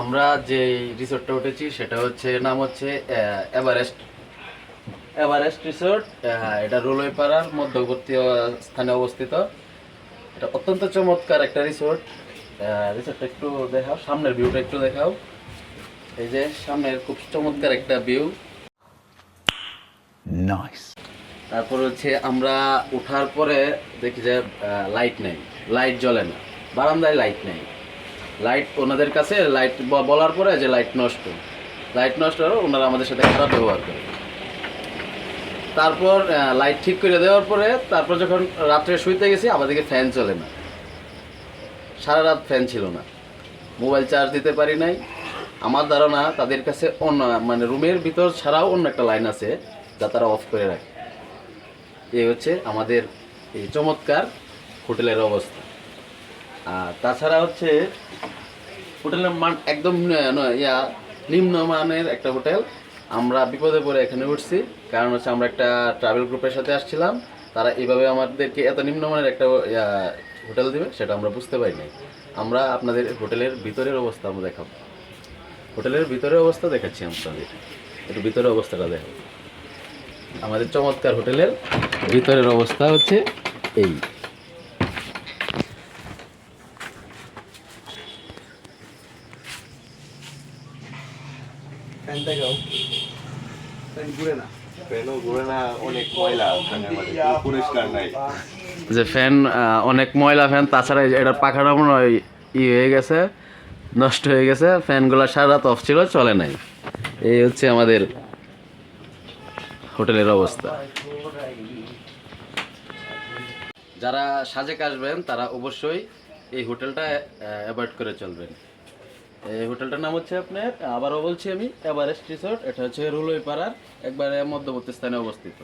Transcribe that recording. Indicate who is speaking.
Speaker 1: আমরা যে রিসোর্টটা উঠেছি সেটা হচ্ছে নাম হচ্ছে এভারেস্ট এভারেস্ট রিসোর্ট এটা রোলইপাড়ার মধ্যবর্তী স্থানে অবস্থিত। এটা অত্যন্ত চমৎকার একটা রিসোর্ট রিসোর্টটা একটু দেখাও সামনের ভিউটা একটু দেখাও। এই যে সামনের খুব চমৎকার একটা ভিউ
Speaker 2: Nice.
Speaker 1: তারপর হচ্ছে আমরা ওঠার পরে দেখি যে লাইট নেই। লাইট জ্বলে না। বারান্দায় লাইট নেই। লাইট ওনাদের কাছে লাইট বলার পরে যে লাইট নষ্ট। লাইট নষ্ট হলো ওনারা আমাদের সাথে খারাপ ব্যবহার করে। তারপর লাইট ঠিক করে দেওয়ার পরে, তারপর যখন রাত্রে শুইতে গেছি আমাদেরকে ফ্যান চলে না। সারা রাত ফ্যান ছিল না। মোবাইল চার্জ দিতে পারি নাই। আমার ধারণা তাদের কাছে অন্য মানে রুমের ভিতর ছাড়াও অন্য একটা লাইন আছে, যা তারা অফ করে রাখে। এই হচ্ছে আমাদের এই চমৎকার হোটেলের অবস্থা। আর তাছাড়া হচ্ছে হোটেলের মান একদম ইয়া, নিম্নমানের একটা হোটেল। আমরা বিপদে পড়ে এখানে উঠছি, কারণ হচ্ছে আমরা একটা ট্রাভেল গ্রুপের সাথে আসছিলাম। তারা এইভাবে আমাদেরকে এত নিম্নমানের একটা, ইয়া, হোটেল দিবে, সেটা আমরা বুঝতে পারি নাই। আমরা আপনাদের হোটেলের ভিতরের অবস্থা আমরা দেখাবো। হোটেলের ভিতরের অবস্থা দেখাচ্ছি আপনাদের। একটু ভিতরের অবস্থাটা দেখো আমাদের চমৎকার হোটেলের ভিতরের অবস্থা হচ্ছে এই
Speaker 3: ফ্যান দেখাও ফ্যান ঘুরে না
Speaker 4: ফ্যানও ঘুরে না অনেক ময়লা
Speaker 1: যে ফ্যান অনেক ময়লা ফ্যান তাছাড়া এটার পাখাটা মনে হয় ই হয়ে গেছে নষ্ট হয়ে গেছে ফ্যানগুলো সারা রাত অফ ছিল চলে নাই। এই হচ্ছে আমাদের হোটেলের অবস্থা। যারা সাজেক আসবেন তারা অবশ্যই এই হোটেলটা অ্যাভয়েড করে চলবেন। এই হোটেলটার নাম হচ্ছে আপনার, আবারও বলছি আমি, এভারেস্ট রিসোর্ট, এটা হচ্ছে রুলই পাড়ার একবারে মধ্যবর্তী স্থানে অবস্থিত।